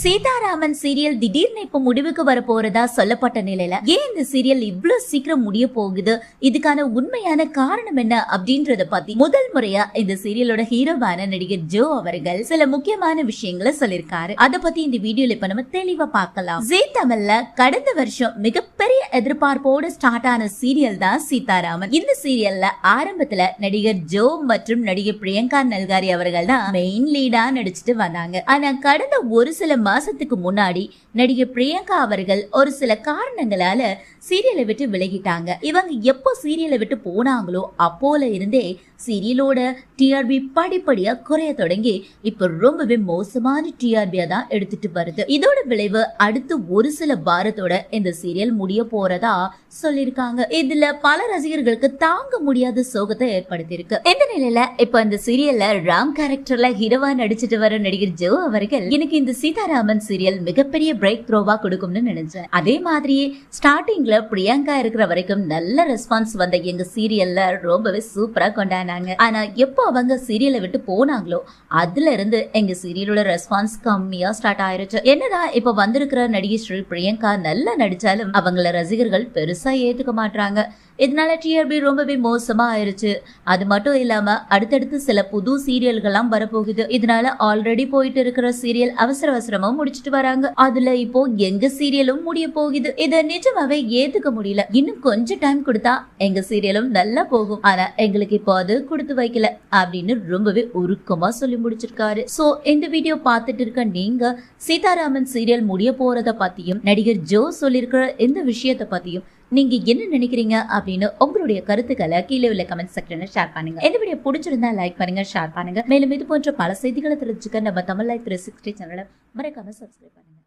Sitharaman serial திடீர்னு இப்ப முடிவுக்கு வர போறதா சொல்லப்பட்ட நிலையில ஏன் இந்த சீரியல் இவ்வளவு சீக்கிரம் முடிய போகுது? இதுக்கான உண்மையான காரணம் என்ன அப்படின்றத பத்தி முதல் முறையா இந்த சீரியலோட ஹீரோவான நடிகர் ஜோ அவர்கள் சில முக்கியமான விஷயங்களை சொல்லிருக்காரு அத பத்தி இந்த வீடியோல இப்ப நம்ம தெளிவா பார்க்கலாம். ஜே தமிழ்ல கடந்த வருஷம் மிகப்பெரிய எதிர்பார்ப்போடு ஸ்டார்ட் ஆன சீரியல் தான் சீதாராமன். இந்த சீரியல்ல ஆரம்பத்துல நடிகர் ஜோ மற்றும் நடிகர் பிரியங்கா நல்காரி அவர்கள் தான் மெயின் லீடா நடிச்சிட்டு வந்தாங்க. ஆனா கடந்த ஒரு சில மாசத்துக்கு முன்னாடி நடிகை பிரியங்கா அவர்கள் ஒரு சில காரணங்களால சீரியலை விட்டு விலகிட்டாங்க. இவங்க எப்போ சீரியலை விட்டு போனாங்களோ அப்போல இருந்தே சீரியலோட டிஆர்பி படிப்படியா குறைய தொடங்கி இப்ப ரொம்பவே மோசமான டிஆர்பியா தான் எடுத்துட்டு வருது. இதோட விளைவு அடுத்து ஒரு சில வாரத்தோட இந்த சீரியல் முடிய போறதா சொல்லிருக்காங்க இதுல பல ரசிகர்களுக்கு தாங்க முடியாத சோகத்தை ஏற்படுத்தியிருக்கு. இந்த நிலையில இப்ப இந்த சீரியல்ல ராம் கேரக்டர்ல ஹீரோவா நடிச்சிட்டு வர நடிகர் ஜோ அவர்கள் எனக்கு இந்த ராமன் சீரியல் மிகப்பெரிய பிரேக் த்ரோவா கொடுக்கும்னு நினைச்சேன். அதே மாதிரியே ஸ்டார்டிங்ல பிரியங்கா இருக்கிற வரைக்கும் நல்ல ரெஸ்பான்ஸ் வந்த எங்க சீரியல்ல ரொம்பவே சூப்பரா கொண்டாடினாங்க. ஆனா எப்போ அவங்க சீரியலை விட்டு போனாங்களோ அதுல இருந்து எங்க சீரியலோட ரெஸ்பான்ஸ் கம்மியா ஸ்டார்ட் ஆயிருச்சு. என்னதான் இப்ப வந்திருக்கிற நடிகை ஸ்ரீ பிரியங்கா நல்லா நடிச்சாலும் அவங்கள ரசிகர்கள் பெருசா ஏத்துக்க மாட்டாங்க இதனால டிஆர்பி ரொம்பவே மோசமா ஆயிருச்சு அது மட்டும் இல்லாம அடுத்தடுத்து சில புது சீரியல்கள்லாம் வரப்போகுது. இதனால ஆல்ரெடி போயிட்டு இருக்கிற சீரியல் அவசர அவசரமா முடிச்சிட்டு வராங்க. அதுல இப்போ எங்க சீரியலும் முடிய போகுது. இத நிஜமாவே ஏத்துக்க முடியல. இன்னும் கொஞ்சம் டைம் கொடுத்தா எங்க சீரியலும் நல்லா போகும். ஆனா எங்களுக்கு இப்போ அது கொடுத்து வைக்கல அப்படின்னு ரொம்பவே உருக்கமா சொல்லி முடிச்சிருக்காரு. சோ இந்த வீடியோ பார்த்துட்டு இருக்க நீங்க சீதாராமன் சீரியல் முடிய போறத பத்தியும் நடிகர் ஜோ சொல்லியிருக்கிற இந்த விஷயத்தை பத்தியும் நீங்க என்ன நினைக்கிறீங்க அப்படின்னு உங்களுடைய கருத்துக்களை கீழே உள்ள கமெண்ட் செக்ஷன்ல ஷேர் பண்ணுங்க. இந்த வீடியோ பிடிச்சிருந்தா லைக் பண்ணுங்க ஷேர் பண்ணுங்க. மேலும் இது போன்ற பல செய்திகளை தெரிஞ்சுக்க நம்ம தமிழ் லைஃப் த்ரீ சிக்ஸ்டி சேனலை மறக்காம சப்ஸ்கிரைப் பண்ணுங்க.